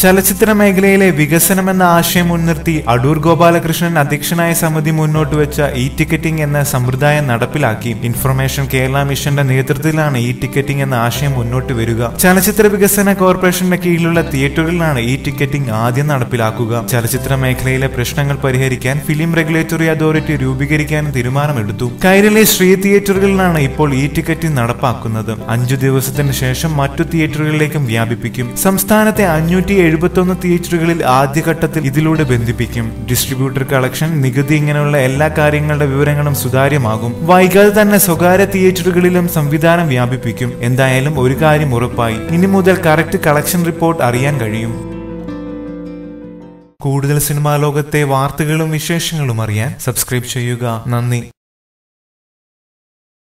ചലച്ചിത്ര മേഖലയിലെ വികസനം എന്ന ആശയം മുൻനിർത്തി അടൂർ ഗോപാലകൃഷ്ണൻ അധ്യക്ഷനായ സമിതി മുന്നോട്ട് വെച്ച ഇ ടിക്കറ്റിംഗ് എന്ന സമ്പ്രദായം നടപ്പിലാക്കി. ഇൻഫർമേഷൻ കേരള മിഷന്റെ നേതൃത്വത്തിലാണ് ഇ ടിക്കറ്റിംഗ് എന്ന ആശയം മുന്നോട്ട് വരിക. ചലച്ചിത്ര വികസന കോർപ്പറേഷന്റെ കീഴിലുള്ള തിയേറ്ററുകളിലാണ് ഇ ടിക്കറ്റിംഗ് ആദ്യം നടപ്പിലാക്കുക. ചലച്ചിത്ര മേഖലയിലെ പ്രശ്നങ്ങൾ പരിഹരിക്കാൻ ഫിലിം റെഗുലേറ്ററി അതോറിറ്റി രൂപീകരിക്കാൻ തീരുമാനമെടുത്തു. കൈരളി ശ്രീ തിയേറ്ററുകളിലാണ് ഇപ്പോൾ ഇ ടിക്കറ്റിംഗ് നടപ്പാക്കുന്നത്. അഞ്ചു ദിവസത്തിന് ശേഷം മറ്റു തിയേറ്ററുകളിലേക്കും വ്യാപിപ്പിക്കും. സംസ്ഥാനത്തെ അഞ്ഞൂറ്റി എഴുപത്തൊന്ന് തിയേറ്ററുകളിൽ ആദ്യഘട്ടത്തിൽ ഇതിലൂടെ ബന്ധിപ്പിക്കും. ഡിസ്ട്രിബ്യൂട്ടർ കളക്ഷൻ നികുതി ഇങ്ങനെയുള്ള എല്ലാ കാര്യങ്ങളുടെ വിവരങ്ങളും സുതാര്യമാകും. വൈകാതെ തന്നെ സ്വകാര്യ തിയേറ്ററുകളിലും സംവിധാനം വ്യാപിപ്പിക്കും. എന്തായാലും ഒരു കാര്യം ഉറപ്പായി ഇനി മുതൽ കറക്റ്റ് കളക്ഷൻ റിപ്പോർട്ട് അറിയാൻ കഴിയും. കൂടുതൽ സിനിമാ ലോകത്തെ വാർത്തകളും വിശേഷങ്ങളും അറിയാൻ സബ്സ്ക്രൈബ് ചെയ്യുക. നന്ദി.